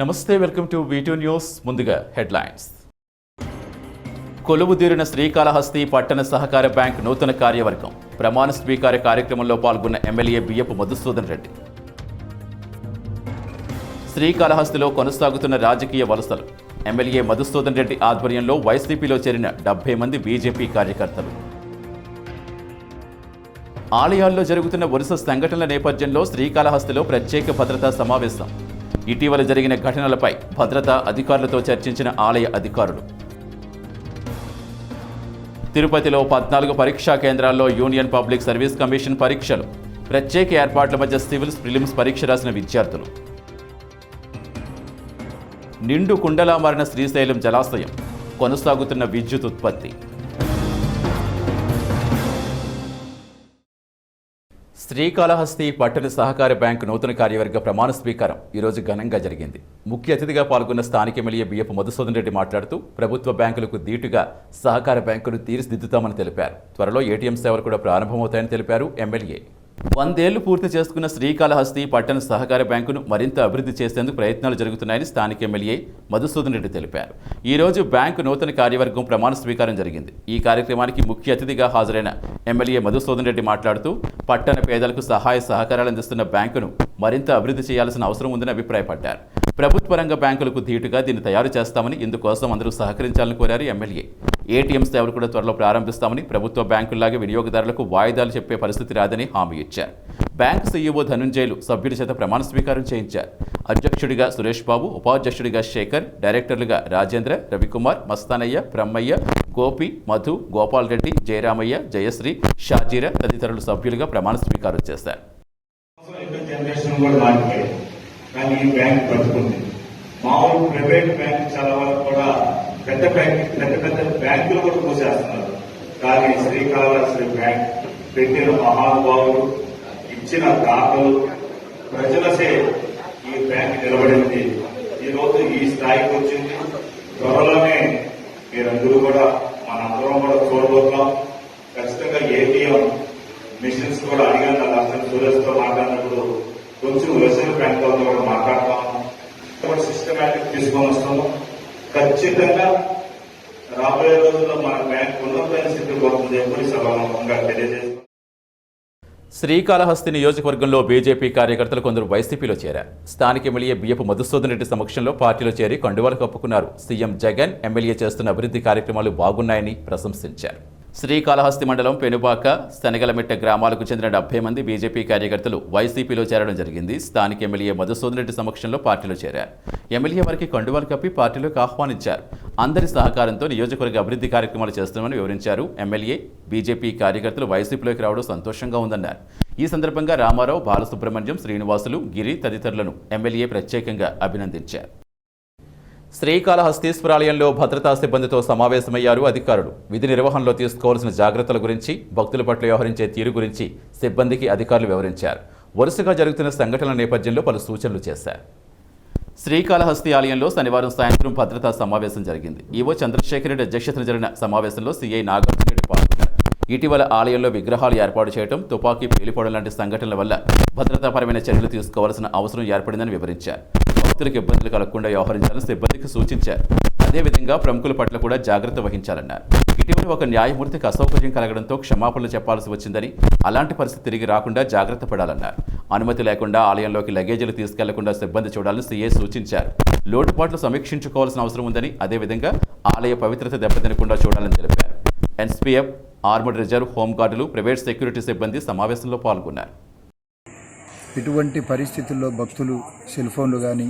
నమస్తే welcome to V two news ముందుగా headlines. కొలువుదీరిన శ్రీకాళహస్తి పట్టణ సహకార బ్యాంక్ నూతన కార్యవర్గం. ప్రమాణ స్వీకార కార్యక్రమంలో పాల్గొన్న ఎమ్మెల్యే బియ్యపు మధుసూదన్ రెడ్డి. శ్రీకాళహస్తిలో కొనసాగుతున్న రాజకీయ వలసలు. ఎమ్మెల్యే మధుసూదన్ రెడ్డి ఆధ్వర్యంలో వైసీపీలో చేరిన డెబ్బై మంది బీజేపీ కార్యకర్తలు. ఆలయాల్లో జరుగుతున్న వరుస సంఘటనల నేపథ్యంలో శ్రీకాళహస్తిలో ప్రత్యేక భద్రతా సమావేశం. ఇటీవల జరిగిన ఘటనలపై భద్రతా అధికారులతో చర్చించిన ఆలయ అధికారులు. తిరుపతిలో పద్నాలుగు పరీక్షా కేంద్రాల్లో యూనియన్ పబ్లిక్ సర్వీస్ కమిషన్ పరీక్షలు ప్రత్యేక ఏర్పాట్ల మధ్య సివిల్స్ ప్రిలిమ్స్ పరీక్ష రాసిన విద్యార్థులు. నిండు కుండలా మారిన శ్రీశైలం జలాశయం కొనసాగుతున్న విద్యుత్ ఉత్పత్తి. శ్రీకాళహస్తి పట్టణ సహకార బ్యాంకు నూతన కార్యవర్గ ప్రమాణ స్వీకారం ఈరోజు ఘనంగా జరిగింది. ముఖ్య అతిథిగా పాల్గొన్న స్థానిక ఎమ్మెల్యే బియ్యపు మధుసూదన్ రెడ్డి మాట్లాడుతూ ప్రభుత్వ బ్యాంకులకు దీటుగా సహకార బ్యాంకులు తీర్చిదిద్దుతామని తెలిపారు. త్వరలో ఏటీఎం సేవలు కూడా ప్రారంభమవుతాయని తెలిపారు ఎమ్మెల్యే. వందేళ్ళు పూర్తి చేసుకున్న శ్రీకాళహస్తి పట్టణ సహకార బ్యాంకును మరింత అభివృద్ధి చేసేందుకు ప్రయత్నాలు జరుగుతున్నాయని స్థానిక ఎమ్మెల్యే మధుసూదన్ రెడ్డి తెలిపారు. ఈరోజు బ్యాంకు నూతన కార్యవర్గం ప్రమాణ స్వీకారం జరిగింది. ఈ కార్యక్రమానికి ముఖ్య అతిథిగా హాజరైన ఎమ్మెల్యే మధుసూదన్ రెడ్డి మాట్లాడుతూ పట్టణ పేదలకు సహాయ సహకారాలు అందిస్తున్న బ్యాంకును మరింత అభివృద్ధి చేయాల్సిన అవసరం ఉందని అభిప్రాయపడ్డారు. ప్రభుత్వ రంగ బ్యాంకులకు ధీటుగా దీన్ని తయారు చేస్తామని ఇందుకోసం అందరూ సహకరించాలని కోరారు ఎమ్మెల్యే. ఏటీఎం సేవలు కూడా త్వరలో ప్రారంభిస్తామని ప్రభుత్వ బ్యాంకుల్లాగే వినియోగదారులకు వాయిదాలు చెప్పే పరిస్థితి రాదని హామీ ఇచ్చారు. బ్యాంకు సీఈఓ ధనుంజయులు సభ్యుల చేత ప్రమాణ స్వీకారం చేయించారు. అధ్యక్షుడిగా సురేష్ బాబు ఉపాధ్యక్షుడిగా శేఖర్ డైరెక్టర్లుగా రాజేంద్ర రవికుమార్ మస్తానయ్య బ్రహ్మయ్య గోపి మధు గోపాల్ రెడ్డి జయరామయ్య జయశ్రీ షాజీరా తదితరులు సభ్యులుగా ప్రమాణ స్వీకారం చేశారు. మామూలు ప్రైవేట్ బ్యాంక్ చాలా వరకు కూడా పెద్ద పెద్ద పెద్ద బ్యాంకులు కూడా మూసేస్తున్నారు. కానీ శ్రీకాళహస్తి బ్యాంక్ పెట్టిన మహానుభావులు ఇచ్చిన దాతలు ప్రజలసే ఈ బ్యాంక్ నిలబడింది. ఈ రోజు ఈ స్థాయికి వచ్చింది. త్వరలోనే మీరందరూ కూడా మనందరం కూడా చూడబోతున్నాం. ఖచ్చితంగా ఏటీఎం మిషన్స్ కూడా అడిగాను నాకు అసలు సూరజ్తో మాట్లాడినప్పుడు కొంచెం వ్యవసాయ బ్యాంక్ కూడా మాట్లాడతాము సిస్టమేటిక్ తీసుకొని వస్తాము. ఖచ్చితంగా రాబోయే రోజుల్లో మన బ్యాంక్ ఉన్నతమైన పోతుంది ఎప్పుడు సభాముఖంగా తెలియజేస్తాం శ్రీకాళహస్తి నియోజకవర్గంలో బీజేపీ కార్యకర్తలు కొందరు వైసీపీలో చేరారు. స్థానిక ఎమ్మెల్యే బియ్యపు మధుసూదన్ రెడ్డి సమక్షంలో పార్టీలో చేరి కండువాలు కప్పుకున్నారు. సీఎం జగన్ ఎమ్మెల్యే చేస్తున్న అభివృద్ధి కార్యక్రమాలు బాగున్నాయని ప్రశంసించారు. శ్రీకాళహస్తి మండలం పెనుబాక శనగలమిట్ట గ్రామాలకు చెందిన డెబ్బై మంది బీజేపీ కార్యకర్తలు వైసీపీలో చేరడం జరిగింది. స్థానిక ఎమ్మెల్యే మధుసూదన్ రెడ్డి సమక్షంలో పార్టీలో చేరారు. ఎమ్మెల్యే వారికి కండువాలు కప్పి పార్టీలోకి ఆహ్వానించారు. అందరి సహకారంతో నియోజకవర్గ అభివృద్ధి కార్యక్రమాలు చేస్తున్నామని వివరించారు. ఎమ్మెల్యే బీజేపీ కార్యకర్తలు వైసీపీలోకి రావడం సంతోషంగా ఉందన్నారు. ఈ సందర్భంగా రామారావు బాలసుబ్రహ్మణ్యం శ్రీనివాసులు గిరి తదితరులను ఎమ్మెల్యే ప్రత్యేకంగా అభినందించారు. శ్రీకాళహస్తీశ్వరాలయంలో భద్రతా సిబ్బందితో సమావేశమయ్యారు అధికారులు. విధి నిర్వహణలో తీసుకోవాల్సిన జాగ్రత్తల గురించి భక్తుల పట్ల వ్యవహరించే తీరు గురించి సిబ్బందికి అధికారులు వివరించారు. వరుసగా జరుగుతున్న సంఘటనల నేపథ్యంలో పలు సూచనలు చేశారు. శ్రీకాళహస్తి ఆలయంలో శనివారం సాయంత్రం భద్రతా సమావేశం జరిగింది. ఈవో చంద్రశేఖర్ రెడ్డి అధ్యక్షతన జరిగిన సమావేశంలో సీఐ నాగార్జున రెడ్డి పాల్గొన్నారు. ఇటీవల ఆలయంలో విగ్రహాలు ఏర్పాటు చేయడం తుపాకీ పేలిపోవడం లాంటి సంఘటనల వల్ల భద్రతాపరమైన చర్యలు తీసుకోవాల్సిన అవసరం ఏర్పడిందని వివరించారు. భక్తులకు ఇబ్బందులు కలగకుండా వ్యవహరించాలని సిబ్బందికి సూచించారు. అదేవిధంగా ప్రముఖుల పట్ల కూడా జాగ్రత్త వహించాలన్నారు. ఇటీవల ఒక న్యాయమూర్తికి అసౌకర్యం కలగడంతో క్షమాపణలు చెప్పాల్సి వచ్చిందని అలాంటి పరిస్థితి తిరిగి రాకుండా జాగ్రత్త పడాలన్నారు. అనుమతి లేకుండా ఆలయంలోకి లగేజీలు తీసుకెళ్ళకుండా సిబ్బంది చూడాలని సీఏ సూచించారు. లోటుపాట్లు సమీక్షించుకోవాల్సిన అవసరం ఉందని అదేవిధంగా ఆలయ పవిత్రత దెబ్బతినకుండా చూడాలని తెలిపారు. ఎన్స్పీఎఫ్ ఆర్మడ్ రిజర్వ్ హోంగార్డులు ప్రైవేట్ సెక్యూరిటీ సిబ్బంది సమావేశంలో పాల్గొన్నారు. ఇటువంటి పరిస్థితుల్లో భక్తులు సెల్ ఫోన్లు కానీ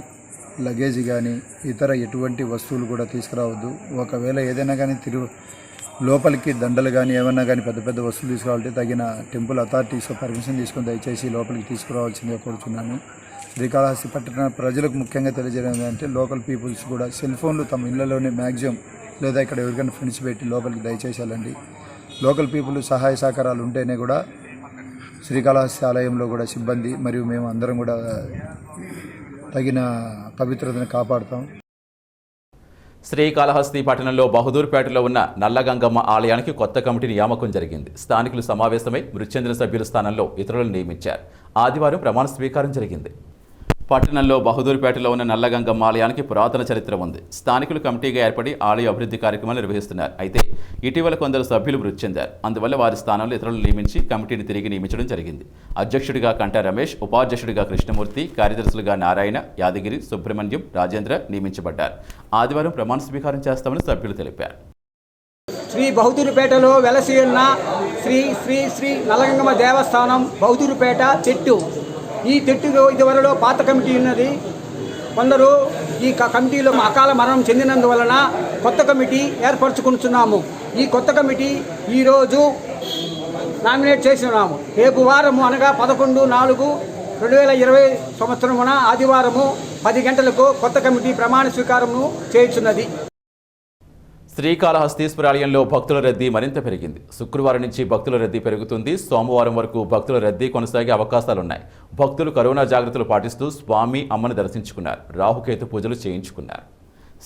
లగేజ్ కానీ ఇతర ఎటువంటి వస్తువులు కూడా తీసుకురావద్దు. ఒకవేళ ఏదైనా కానీ తిరుగు లోపలికి దండలు కానీ ఏమైనా కానీ పెద్ద పెద్ద వస్తువులు తీసుకురావాలంటే తగిన టెంపుల్ అథారిటీస్ పర్మిషన్ తీసుకొని దయచేసి లోపలికి తీసుకురావాల్సిందిగా కోరుచున్నాను. శ్రీకాళహస్తి పట్టణ ప్రజలకు ముఖ్యంగా తెలియజేయడం ఏంటంటే లోకల్ పీపుల్స్ కూడా సెల్ ఫోన్లు తమ ఇళ్ళలోనే మ్యాక్సిమం లేదా ఇక్కడ ఎవరికైనా ఫ్రెండ్స్ పెట్టి లోపలికి దయచేసి వెళ్ళండి లోకల్ పీపుల్ సహాయ సహకారాలు ఉంటేనే కూడా శ్రీకాళహస్తి ఆలయంలో కూడా సిబ్బంది మరియు మేము అందరం కూడా తగిన పవిత్రతను కాపాడుతాం. శ్రీకాళహస్తి పట్టణంలో బహదూర్పేటలో ఉన్న నల్లగంగమ్మ ఆలయానికి కొత్త కమిటీ నియామకం జరిగింది. స్థానికులు సమావేశమై మృత్యంజన సభ్యుల స్థానంలో ఇతరులను నియమించారు. ఆదివారం ప్రమాణ స్వీకారం జరిగింది. పట్టణంలో బహదూర్పేటలో ఉన్న నల్లగంగమ్మ ఆలయానికి పురాతన చరిత్ర ఉంది. స్థానికులు కమిటీగా ఏర్పడి ఆలయ అభివృద్ధి కార్యక్రమాలు నిర్వహిస్తున్నారు. అయితే ఇటీవల కొందరు సభ్యులు మృతి చెందారు. అందువల్ల వారి స్థానంలో ఇతరులు నియమించి కమిటీని తిరిగి నియమించడం జరిగింది. అధ్యక్షుడిగా కంటా రమేష్ ఉపాధ్యక్షుడిగా కృష్ణమూర్తి కార్యదర్శులుగా నారాయణ యాదగిరి సుబ్రహ్మణ్యం రాజేంద్ర నియమించబడ్డారు. ఆదివారం ప్రమాణ స్వీకారం చేస్తామని సభ్యులు తెలిపారు. శ్రీ బహుదూరుపేటలో వెలసి ఉన్న శ్రీ శ్రీ శ్రీ నల్లగంగమ్మ దేవస్థానం బహుదూరుపేట చెట్టు. ఈ చెట్టులో ఇదివరలో పాత కమిటీ ఉన్నది. కొందరు ఈ క- కమిటీలో అకాల మరణం చెందినందువలన కొత్త కమిటీ ఏర్పరచుకుంటున్నాము. ఈ కొత్త కమిటీ ఈరోజు నామినేట్ చేస్తున్నాము రేపు వారము అనగా పదకొండు నాలుగు రెండు వేల ఇరవై సంవత్సరమున ఆదివారము పది గంటలకు కొత్త కమిటీ ప్రమాణ స్వీకారము చేయుచున్నది. శ్రీకాళహస్తీశ్వర ఆలయంలో భక్తుల రద్దీ మరింత పెరిగింది. శుక్రవారం నుంచి భక్తుల రద్దీ పెరుగుతుంది. సోమవారం వరకు భక్తుల రద్దీ కొనసాగే అవకాశాలున్నాయి. భక్తులు కరోనా జాగ్రత్తలు పాటిస్తూ స్వామి అమ్మను దర్శించుకున్నారు. రాహుకేతు పూజలు చేయించుకున్నారు.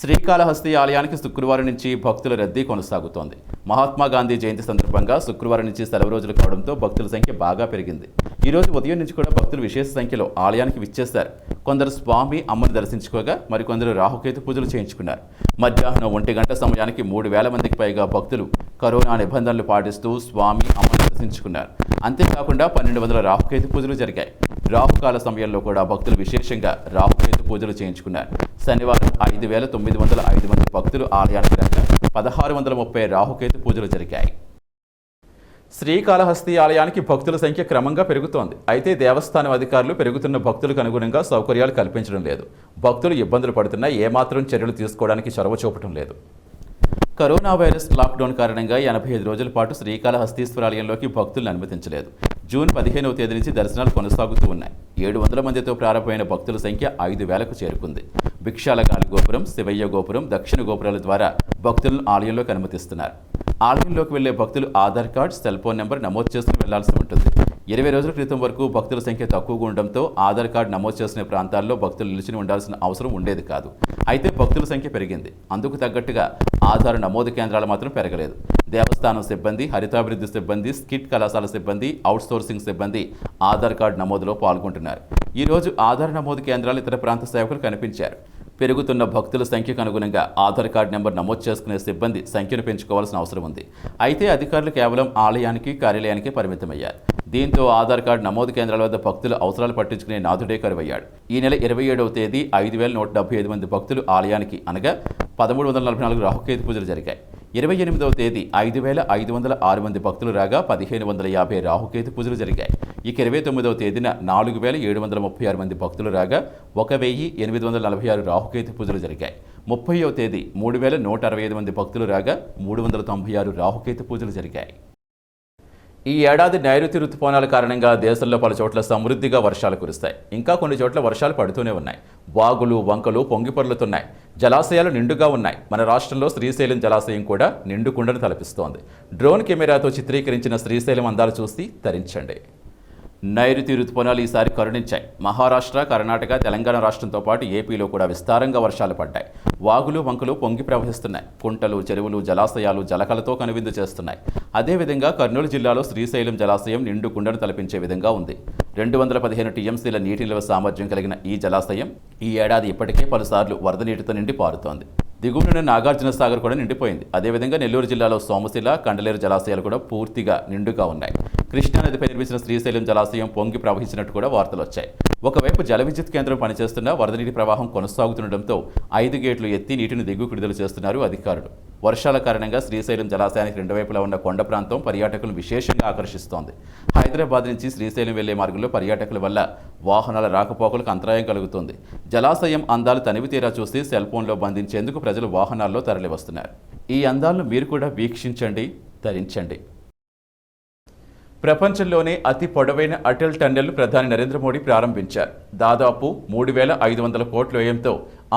శ్రీకాళహస్తి ఆలయానికి శుక్రవారం నుంచి భక్తుల రద్దీ కొనసాగుతోంది. మహాత్మా గాంధీ జయంతి సందర్భంగా శుక్రవారం నుంచి సెలవు రోజులు కావడంతో భక్తుల సంఖ్య బాగా పెరిగింది. ఈరోజు ఉదయం నుంచి కూడా భక్తులు విశేష సంఖ్యలో ఆలయానికి విచ్చేస్తారు కొందరు స్వామి అమ్మను దర్శించుకోగా మరికొందరు రాహుకేతు పూజలు చేయించుకున్నారు. మధ్యాహ్నం ఒంటి గంట సమయానికి మూడు వేల మందికి పైగా భక్తులు కరోనా నిబంధనలు పాటిస్తూ స్వామి అమ్మను దర్శించుకున్నారు. అంతేకాకుండా పన్నెండు వందల రాహుకేతు పూజలు జరిగాయి. రాహుకాల సమయంలో కూడా భక్తులు విశేషంగా రాహుకేతు పూజలు చేయించుకున్నారు. శనివారం ఐదు వేల తొమ్మిది వందల ఐదు మంది భక్తులు ఆలయానికి రాగా పదహారు వందల ముప్పై రాహుకేతు పూజలు జరిగాయి. శ్రీకాళహస్తి ఆలయానికి భక్తుల సంఖ్య క్రమంగా పెరుగుతోంది. అయితే దేవస్థానం అధికారులు పెరుగుతున్న భక్తులకు అనుగుణంగా సౌకర్యాలు కల్పించడం లేదు. భక్తులు ఇబ్బందులు పడుతున్నా ఏమాత్రం చర్యలు తీసుకోవడానికి చొరవ చూపటం లేదు. కరోనా వైరస్ లాక్డౌన్ కారణంగా ఎనభై ఐదు రోజుల పాటు శ్రీకాళహస్తీశ్వర ఆలయంలోకి భక్తులను అనుమతించలేదు. జూన్ పదిహేనవ తేదీ నుంచి దర్శనాలు కొనసాగుతూ ఉన్నాయి. ఏడు వందల మందితో ప్రారంభమైన భక్తుల సంఖ్య ఐదు వేలకు చేరుకుంది. భిక్షాలకాలి గోపురం శివయ్య గోపురం దక్షిణ గోపురాల ద్వారా భక్తులను ఆలయంలోకి అనుమతిస్తున్నారు. ఆలయంలోకి వెళ్ళే భక్తులు Aadhaar card cell phone number నమోదు చేసుకుని వెళ్ళాల్సి ఉంటుంది. ఇరవై రోజుల క్రితం వరకు భక్తుల సంఖ్య తక్కువగా ఉండడంతో ఆధార్ కార్డు నమోదు చేసిన ప్రాంతాల్లో భక్తులు నిలిచి ఉండాల్సిన అవసరం ఉండేది కాదు. అయితే భక్తుల సంఖ్య పెరిగింది. అందుకు తగ్గట్టుగా ఆధార్ నమోదు కేంద్రాలు మాత్రం పెరగలేదు. దేవస్థానం సిబ్బంది హరితాభివృద్ధి సిబ్బంది స్కిట్ కళాశాల సిబ్బంది అవుట్సోర్సింగ్ సిబ్బంది ఆధార్ కార్డు నమోదులో పాల్గొంటున్నారు. ఈరోజు ఆధార్ నమోదు కేంద్రాలు ఇతర ప్రాంత సేవకులు కనిపించారు. పెరుగుతున్న భక్తుల సంఖ్యకు అనుగుణంగా ఆధార్ కార్డు నెంబర్ నమోదు చేసుకునే సిబ్బంది సంఖ్యను పెంచుకోవాల్సిన అవసరం ఉంది. అయితే అధికారులు కేవలం ఆలయానికి కార్యాలయానికి పరిమితమయ్యారు. దీంతో ఆధార్ కార్డు నమోదు కేంద్రాల వద్ద భక్తులు అవసరాలు పట్టించుకునే నాథుడే కరువయ్యాడు ఈ నెల ఇరవై ఏడవ తేదీ ఐదు వేల నూట డెబ్బై ఐదు మంది భక్తులు ఆలయానికి అనగా పదమూడు వందల నలభై నాలుగు రాహుకేతు పూజలు జరిగాయి. ఇరవై ఎనిమిదవ తేదీ ఐదు వేల ఐదు వందల ఆరు మంది భక్తులు రాగా పదిహేను వందల యాభై రాహుకేతు పూజలు జరిగాయి. ఇక ఇరవై తొమ్మిదవ తేదీన నాలుగు వేల ఏడు వందల ముప్పై ఆరు మంది భక్తులు రాగా ఒక వెయ్యి ఎనిమిది వందల నలభై ఆరు రాహుకేతు పూజలు జరిగాయి. ముప్పైవ తేదీ మూడు వేల నూట అరవై ఐదు మంది భక్తులు రాగా మూడు వందల తొంభై ఆరు రాహుకేతు పూజలు జరిగాయి. ఈ ఏడాది నైరుతి రుతుపవనాల కారణంగా దేశంలో పలు చోట్ల సమృద్ధిగా వర్షాలు కురుస్తాయి. ఇంకా కొన్ని చోట్ల వర్షాలు పడుతూనే ఉన్నాయి. వాగులు వంకలు పొంగిపొర్లుతున్నాయి జలాశయాలు నిండుగా ఉన్నాయి. మన రాష్ట్రంలో శ్రీశైలం జలాశయం కూడా నిండుకుండను తలపిస్తోంది. డ్రోన్ కెమెరాతో చిత్రీకరించిన శ్రీశైలం అందాలు చూసి తరించండి. నైరుతి రుతుపవనాలు ఈసారి కరుణించాయి. మహారాష్ట్ర కర్ణాటక తెలంగాణ రాష్ట్రంతో పాటు ఏపీలో కూడా విస్తారంగా వర్షాలు పడ్డాయి. వాగులు వంకలు పొంగి ప్రవహిస్తున్నాయి. కుంటలు చెరువులు జలాశయాలు జలకలతో కనువిందు చేస్తున్నాయి. అదేవిధంగా కర్నూలు జిల్లాలో శ్రీశైలం జలాశయం నిండు కుండను తలపించే విధంగా ఉంది. రెండు వందల పదిహేను టీఎంసీల నీటి నిల్వ సామర్థ్యం కలిగిన ఈ జలాశయం ఈ ఏడాది ఇప్పటికే పలుసార్లు వరద నీటితో నిండి పారుతోంది. దిగువనున్న నాగార్జున సాగర్ కూడా నిండిపోయింది. అదేవిధంగా నెల్లూరు జిల్లాలో సోమశిల కండలేరు జలాశయాలు కూడా పూర్తిగా నిండుగా ఉన్నాయి. కృష్ణానదిపై నిర్మించిన శ్రీశైలం జలాశయం పొంగి ప్రవహించినట్టు కూడా వార్తలు వచ్చాయి. ఒకవైపు జల విద్యుత్ కేంద్రం పనిచేస్తున్న వరద నీటి ప్రవాహం కొనసాగుతుండటంతో ఐదు గేట్లు ఎత్తి నీటిని దిగువ విడుదల చేస్తున్నారు అధికారులు. వర్షాల కారణంగా శ్రీశైలం జలాశయానికి రెండు వైపులా ఉన్న కొండ ప్రాంతం పర్యాటకులను విశేషంగా ఆకర్షిస్తోంది. హైదరాబాద్ నుంచి శ్రీశైలం వెళ్ళే మార్గంలో పర్యాటకుల వల్ల వాహనాల రాకపోకలకు అంతరాయం కలుగుతుంది. జలాశయం అందాలు తనివి తీరా చూసి సెల్ ఫోన్లో బంధించేందుకు ప్రజలు వాహనాల్లో తరలివస్తున్నారు. ఈ అందాలను మీరు కూడా వీక్షించండి ధరించండి. ప్రపంచంలోనే అతి పొడవైన అటల్ టన్నెల్ ప్రధాని నరేంద్ర మోడీ ప్రారంభించారు. దాదాపు మూడు వేల ఐదు వందల కోట్ల వ్యయంతో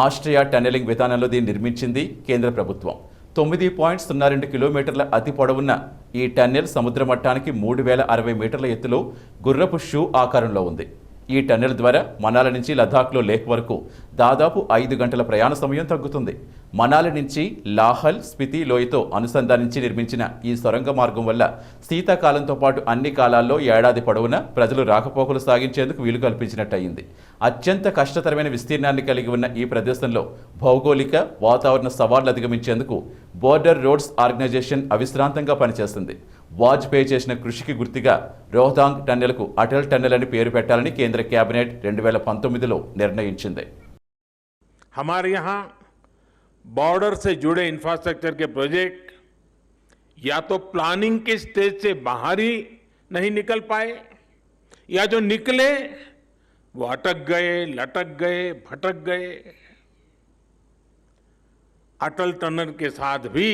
ఆస్ట్రియా టన్నెలింగ్ విధానంలో దీన్ని నిర్మించింది కేంద్ర ప్రభుత్వం. తొమ్మిది పాయింట్ సున్నా రెండు కిలోమీటర్ల అతి పొడవున్న ఈ టన్నెల్ సముద్ర మట్టానికి మూడు వేల అరవై మీటర్ల ఎత్తులో గుర్రపు షూ ఆకారంలో ఉంది. ఈ టన్నెల్ ద్వారా మనాలి నుంచి లద్దాఖ్లో లేహ్ వరకు దాదాపు ఐదు గంటల ప్రయాణ సమయం తగ్గుతుంది. మనాలి నుంచి లాహల్ స్పితి లోయతో అనుసంధానించి నిర్మించిన ఈ సొరంగ మార్గం వల్ల శీతాకాలంతో పాటు అన్ని కాలాల్లో ఏడాది పొడవునా ప్రజలు రాకపోకలు సాగించేందుకు వీలు కల్పించినట్టయింది. అత్యంత కష్టతరమైన విస్తీర్ణాన్ని కలిగి ఉన్న ఈ ప్రదేశంలో భౌగోళిక వాతావరణ సవాళ్ళు అధిగమించేందుకు బోర్డర్ రోడ్స్ ఆర్గనైజేషన్ అవిశ్రాంతంగా పనిచేస్తుంది. వాజ్పేయి చేసిన కృషికి గుర్తుగా రోహతాంగ్ టన్నెల్కు అటల్ టన్నెల్ అని పేరు పెట్టాలని కేంద్ర కేబినెట్ రెండు వేల పంతొమ్మిదిలో నిర్ణయించింది हमारे यहाँ बॉर्डर से जुड़े इंफ्रास्ट्रक्चर के प्रोजेक्ट या तो प्लानिंग के स्टेज से बाहर ही नहीं निकल पाए या जो निकले वो अटक गए लटक गए भटक गए अटल टनल के साथ भी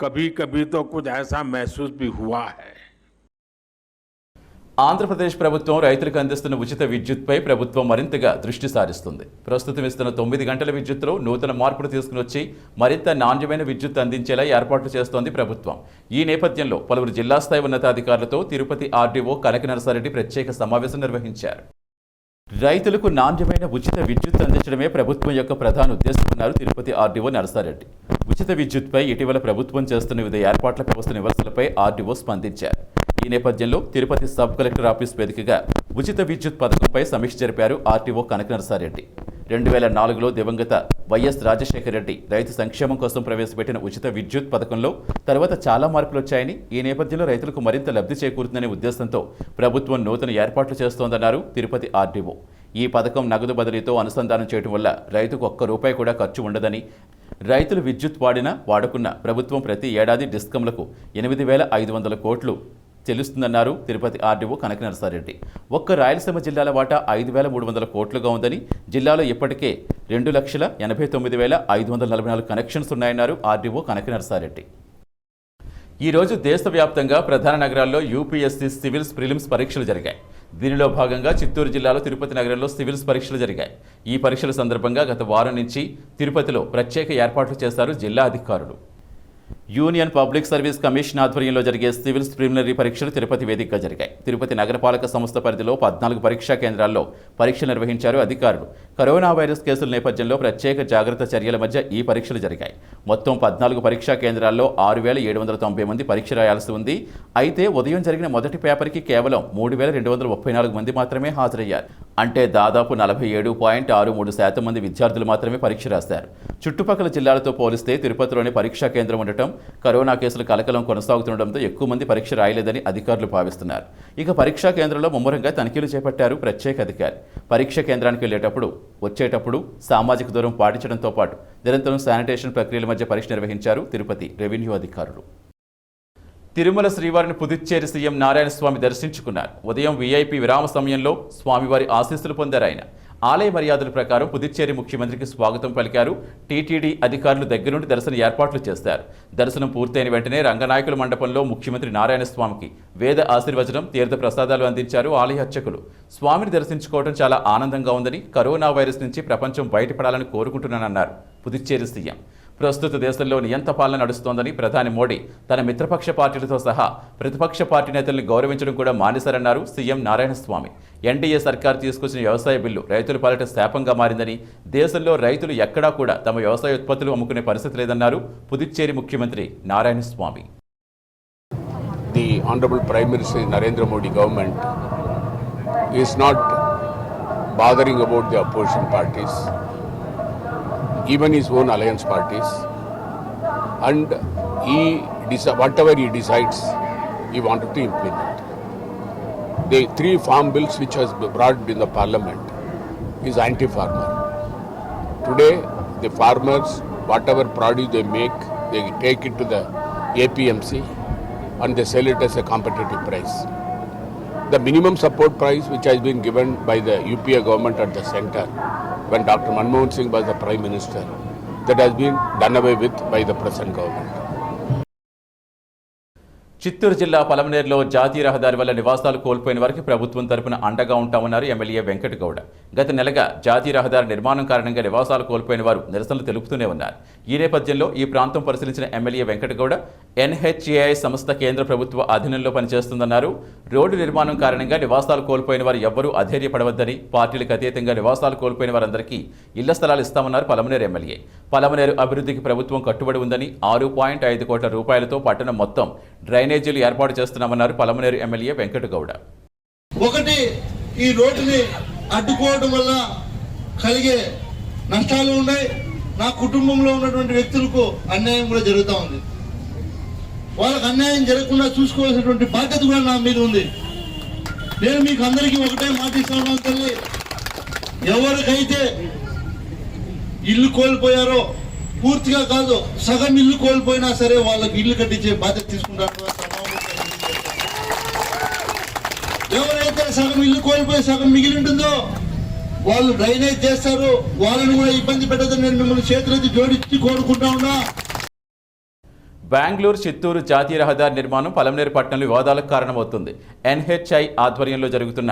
कभी कभी तो कुछ ऐसा महसूस भी हुआ है ఆంధ్రప్రదేశ్ ప్రభుత్వం రైతులకు అందిస్తున్న ఉచిత విద్యుత్పై ప్రభుత్వం మరింతగా దృష్టి సారిస్తుంది ప్రస్తుతం ఇస్తున్న తొమ్మిది గంటల విద్యుత్తులో నూతన మార్పులు తీసుకుని వచ్చి మరింత నాణ్యమైన విద్యుత్ అందించేలా ఏర్పాట్లు చేస్తోంది ప్రభుత్వం ఈ నేపథ్యంలో పలువురు జిల్లా స్థాయి ఉన్నతాధికారులతో తిరుపతి ఆర్డీఓ కనక నరసారెడ్డి ప్రత్యేక సమావేశం నిర్వహించారు రైతులకు నాణ్యమైన ఉచిత విద్యుత్ అందించడమే ప్రభుత్వం యొక్క ప్రధాన ఉద్దేశమన్నారు తిరుపతి ఆర్డీఓ నరసారెడ్డి. ఉచిత విద్యుత్పై ఇటీవల ప్రభుత్వం చేస్తున్న వివిధ ఏర్పాట్లపై వస్తున్న విమర్శలపై ఆర్డీఓ స్పందించారు. ఈ నేపథ్యంలో తిరుపతి సబ్ కలెక్టర్ ఆఫీస్ వేదికగా ఉచిత విద్యుత్ పథకంపై సమీక్ష జరిపారు ఆర్టీఓ కనక నరసారెడ్డి రెండు వేల నాలుగులో దివంగత వైఎస్ రాజశేఖర రెడ్డి రైతు సంక్షేమం కోసం ప్రవేశపెట్టిన ఉచిత విద్యుత్ పథకంలో తర్వాత చాలా మార్పులు వచ్చాయని ఈ నేపథ్యంలో రైతులకు మరింత లబ్ధి చేకూరుతుందనే ఉద్దేశంతో ప్రభుత్వం నూతన ఏర్పాట్లు చేస్తోందన్నారు తిరుపతి ఆర్డీఓ. ఈ పథకం నగదు బదిలీతో అనుసంధానం చేయడం వల్ల రైతుకు ఒక్క రూపాయి కూడా ఖర్చు ఉండదని రైతులు విద్యుత్ వాడినా వాడుకున్న ప్రభుత్వం ప్రతి ఏడాది డిస్కంలకు ఎనిమిది వేల ఐదు వందల కోట్లు చెల్లిస్తుందన్నారు తిరుపతి ఆర్డీఓ కనక నరసారెడ్డి. ఒక్క రాయలసీమ జిల్లాల వాటా ఐదు వేల మూడు వందల కోట్లుగా ఉందని జిల్లాలో ఇప్పటికే రెండు లక్షల ఎనభై తొమ్మిది వేల ఐదు వందల నలభై నాలుగు కనెక్షన్స్ ఉన్నాయన్నారు ఆర్డీఓ కనక నరసారెడ్డి. ఈ రోజు దేశవ్యాప్తంగా ప్రధాన నగరాల్లో యూపీఎస్సీ సివిల్స్ ప్రిలిమ్స్ పరీక్షలు జరిగాయి. దీనిలో భాగంగా చిత్తూరు జిల్లాలో తిరుపతి నగరంలో సివిల్స్ పరీక్షలు జరిగాయి. ఈ పరీక్షల సందర్భంగా గత వారం నుంచి తిరుపతిలో ప్రత్యేక ఏర్పాట్లు చేశారు జిల్లా అధికారులు. యూనియన్ పబ్లిక్ సర్వీస్ కమిషన్ ఆధ్వర్యంలో జరిగే సివిల్స్ ప్రిలిమినరీ పరీక్షలు తిరుపతి వేదికగా జరిగాయి. తిరుపతి నగరపాలక సంస్థ పరిధిలో పద్నాలుగు పరీక్షా కేంద్రాల్లో పరీక్షలు నిర్వహించారు అధికారులు. కరోనా వైరస్ కేసుల నేపథ్యంలో ప్రత్యేక జాగ్రత్త చర్యల మధ్య ఈ పరీక్షలు జరిగాయి. మొత్తం పద్నాలుగు పరీక్షా కేంద్రాల్లో ఆరు వేల ఏడు వందల తొంభై మంది పరీక్ష రాయాల్సి ఉంది. అయితే ఉదయం జరిగిన మొదటి పేపర్కి కేవలం మూడు వేల రెండు వందల ముప్పై నాలుగు మంది మాత్రమే హాజరయ్యారు. అంటే దాదాపు నలభై ఏడు పాయింట్ ఆరు మూడు శాతం మంది విద్యార్థులు మాత్రమే పరీక్ష రాశారు. చుట్టుపక్కల జిల్లాలతో పోలిస్తే తిరుపతిలోని పరీక్షా కేంద్రం ఉండటం కరోనా కేసులు కలకలం కొనసాగుతుండటంతో ఎక్కువ మంది పరీక్ష రాయలేదని అధికారులు భావిస్తున్నారు. ఇక పరీక్షా కేంద్రంలో ముమ్మరంగా తనిఖీలు చేపట్టారు ప్రత్యేక అధికారి. పరీక్ష కేంద్రానికి వెళ్ళేటప్పుడు వచ్చేటప్పుడు సామాజిక దూరం పాటించడంతో పాటు నిరంతరం శానిటేషన్ ప్రక్రియల మధ్య పరీక్ష నిర్వహించారు తిరుపతి రెవెన్యూ అధికారులు. తిరుమల శ్రీవారిని పుదుచ్చేరి సీఎం నారాయణ స్వామి దర్శించుకున్నారు. ఉదయం వీఐపీ విరామ సమయంలో స్వామివారి ఆశీస్సులు పొందారు ఆయన. ఆలయ మర్యాదల ప్రకారం పుదుచ్చేరి ముఖ్యమంత్రికి స్వాగతం పలికారు. టీటీడీ అధికారులు దగ్గరుండి దర్శన ఏర్పాట్లు చేశారు దర్శనం పూర్తయిన వెంటనే రంగనాయకుల మండపంలో ముఖ్యమంత్రి నారాయణ స్వామికి వేద ఆశీర్వచనం తీర్థ ప్రసాదాలు అందించారు ఆలయ అర్చకులు. స్వామిని దర్శించుకోవడం చాలా ఆనందంగా ఉందని కరోనా వైరస్ నుంచి ప్రపంచం బయటపడాలని కోరుకుంటున్నానన్నారు పుదుచ్చేరి సీఎం. ప్రస్తుత దేశంలో నియంత పాలన నడుస్తోందని ప్రధాని మోడీ తన మిత్రపక్ష పార్టీలతో సహా ప్రతిపక్ష పార్టీ నేతల్ని గౌరవించడం కూడా మానేశారన్నారు సీఎం నారాయణస్వామి. ఎన్డీఏ సర్కార్ తీసుకొచ్చిన వ్యవసాయ బిల్లు రైతుల పాలిట శాపంగా మారిందని దేశంలో రైతులు ఎక్కడా కూడా తమ వ్యవసాయ ఉత్పత్తులు అమ్ముకునే పరిస్థితి లేదన్నారు పుదుచ్చేరి ముఖ్యమంత్రి Narayanaswamy. The honourable prime minister Narendra Modi government is not bothering about the opposition parties even his own alliance parties, and he whatever he decides, he wanted to implement. The three farm bills which has been brought in the parliament is anti-farmer. Today, the farmers, whatever produce they make, they take it to the APMC and they sell it as a competitive price. The minimum support price, which has been given by the UPA government at the center when Dr. Manmohan Singh was the Prime Minister, that has been done away with by the present government. Chittoor జిల్లా పలమనేరులో జాతీయ రహదారి వల్ల నివాసాలు కోల్పోయిన వారికి ప్రభుత్వం తరపున అండగా ఉంటామన్నారు ఎమ్మెల్యే వెంకటగౌడ గత నెలగా జాతీయ రహదారి నిర్మాణం కారణంగా నివాసాలు కోల్పోయిన వారు నిరసనలు తెలుపుతూనే ఉన్నారు ఈ నేపథ్యంలో ఈ ప్రాంతం పరిశీలించిన ఎమ్మెల్యే వెంకటగౌడ ఎన్హెచ్ఏఐ సంస్థ కేంద్ర ప్రభుత్వ అధీనంలో పనిచేస్తుందన్నారు. రోడ్డు నిర్మాణం కారణంగా నివాసాలు కోల్పోయిన వారు ఎవ్వరూ అధైర్యపడవద్దని పార్టీలకు అతీతంగా నివాసాలు కోల్పోయిన వారందరికీ ఇళ్ళ స్థలాలు ఇస్తామన్నారు పలమనేరు ఎమ్మెల్యే. పలమనేరు అభివృద్ధికి ప్రభుత్వం కట్టుబడి ఉందని ఆరు పాయింట్ ఐదు కోట్ల రూపాయలతో పట్టణం మొత్తం డ్రైనేజీలు ఏర్పాటు చేస్తున్నామన్నారు పలమనేరు ఎమ్మెల్యే వెంకటగౌడ. ఒకటి ఈ రోడ్డుని అడ్డుకోవడం వల్ల కలిగే నష్టాలు ఉన్నాయి. నా కుటుంబంలో ఉన్నటువంటి వ్యక్తులకు అన్యాయం కూడా జరుగుతూ ఉంది. వాళ్ళకు అన్యాయం జరగకుండా చూసుకోవాల్సినటువంటి బాధ్యత కూడా నా మీద ఉంది. నేను మీకు అందరికీ ఒకటే మాటిస్తాను తల్లి. ఎవరికైతే ఇల్లు కోల్పోయారో పూర్తిగా కాదు సగం ఇల్లు కోల్పోయినా సరే వాళ్ళకి ఇల్లు కట్టించే బాధ్యత తీసుకుంటారు. ఎవరైతే సగం ఇల్లు కోల్పోయి సగం మిగిలి ఉంటుందో వాళ్ళు డ్రైనేజ్ చేస్తారు వాళ్ళని కూడా ఇబ్బంది పెట్టదని నేను మిమ్మల్ని చేతులెత్తి జోడించి కోరుకుంటా ఉన్నా. బెంగళూరు చిత్తూరు జాతీయ రహదారి నిర్మాణం పలమనేరు పట్టణంలో వివాదాలకు కారణమవుతుంది. ఎన్హెచ్ఐ ఆధ్వర్యంలో జరుగుతున్న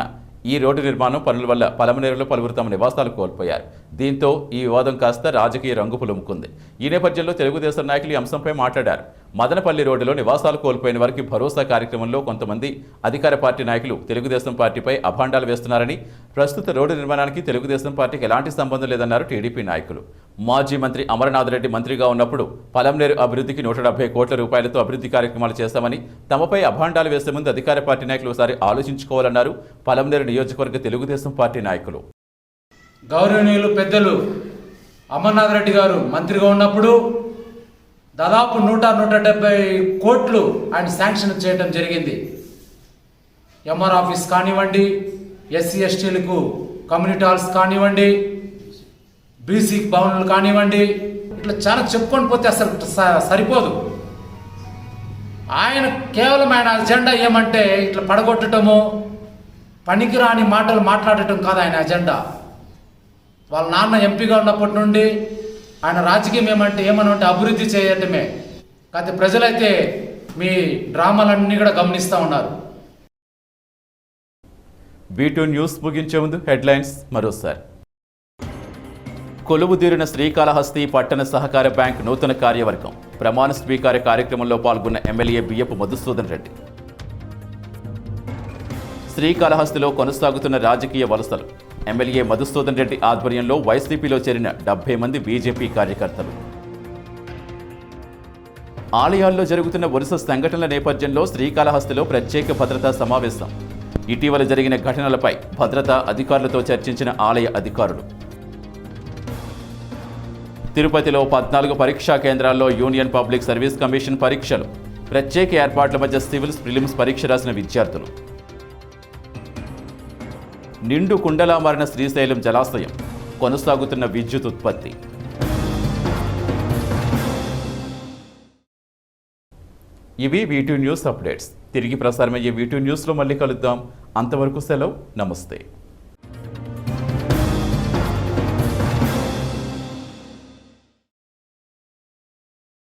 ఈ రోడ్డు నిర్మాణం పనుల వల్ల పలమనేరులో పలువురు తమ నివాసాలు కోల్పోయారు. దీంతో ఈ వివాదం కాస్త రాజకీయ రంగు పులుముకుంది ఈ నేపథ్యంలో తెలుగుదేశం నాయకులు ఈ అంశంపై మాట్లాడారు. మదనపల్లి రోడ్డులో నివాసాలు కోల్పోయిన వారికి భరోసా కార్యక్రమంలో కొంతమంది అధికార పార్టీ నాయకులు తెలుగుదేశం పార్టీపై అభాండాలు వేస్తున్నారని ప్రస్తుత రోడ్డు నిర్మాణానికి తెలుగుదేశం పార్టీకి ఎలాంటి సంబంధం లేదన్నారు టీడీపీ నాయకులు. మాజీ మంత్రి అమరనాథ్ రెడ్డి మంత్రిగా ఉన్నప్పుడు పలంనేరు అభివృద్ధికి నూట డెబ్బై కోట్ల రూపాయలతో అభివృద్ధి కార్యక్రమాలు చేస్తామని తమపై అభాండాలు వేసే ముందు అధికార పార్టీ నాయకులు ఒకసారి ఆలోచించుకోవాలన్నారు పలంనేరు నియోజకవర్గ తెలుగుదేశం పార్టీ నాయకులు. గౌరవనీయులు పెద్దలు అమర్నాథ్ రెడ్డి గారు మంత్రిగా ఉన్నప్పుడు దాదాపు నూట నూట డెబ్బై కోట్లు ఆయన శాంక్షన్ చేయడం జరిగింది. ఎంఆర్ ఆఫీస్ కానివ్వండి ఎస్సీ ఎస్టీలకు కమ్యూనిటీ హాల్స్ కానివ్వండి బీసీ భవనాలు కానివ్వండి ఇట్లా చాలా చెప్పుకొని పోతే అసలు స- సరిపోదు. ఆయన కేవలం ఆయన అజెండా ఏమంటే ఇట్లా పడగొట్టడము పనికిరాని మాటలు మాట్లాడటం కాదు ఆయన అజెండా. వాళ్ళ నాన్న ఎంపీగా ఉన్నప్పటి నుండి ఆయన రాజకీయం ఏమంటే ఏమనంటే అభివృద్ధి చేయటమే. కాకపోతే ప్రజలైతే మీ డ్రామాలన్నీ కూడా గమనిస్తూ ఉన్నారు. బీటూ న్యూస్ ముగించే ముందు హెడ్లైన్స్ మరోసారి. కొలువుదీరిన శ్రీకాళహస్తి పట్టణ సహకార బ్యాంక్ నూతన కార్యవర్గం. ప్రమాణ స్వీకార కార్యక్రమంలో పాల్గొన్న ఎమ్మెల్యే బియ్యపు మధుసూదన్ రెడ్డి. శ్రీకాళహస్తిలో కొనసాగుతున్న రాజకీయ వలసలు. ఎమ్మెల్యే మధుసూదన్ రెడ్డి ఆధ్వర్యంలో వైసీపీలో చేరిన డెబ్బై మంది బీజేపీ కార్యకర్తలు. ఆలయాల్లో జరుగుతున్న వరుస సంఘటనల నేపథ్యంలో శ్రీకాళహస్తిలో ప్రత్యేక భద్రతా సమావేశం. ఇటీవల జరిగిన ఘటనలపై భద్రతా అధికారులతో చర్చించిన ఆలయ అధికారులు. తిరుపతిలో పద్నాలుగు పరీక్షా కేంద్రాల్లో యూనియన్ పబ్లిక్ సర్వీస్ కమిషన్ పరీక్షలు. ప్రత్యేక ఏర్పాట్ల మధ్య సివిల్స్ ప్రిలిమ్స్ పరీక్ష రాసిన విద్యార్థులు. నిండు కుండలా మారిన శ్రీశైలం జలాశయం కొనసాగుతున్న విద్యుత్ ఉత్పత్తి. ఇవి వీటి న్యూస్ అప్డేట్స్ తిరిగి ప్రసారమయ్యే వీటి న్యూస్లో మళ్ళీ కలుద్దాం. అంతవరకు సెలవు. నమస్తే.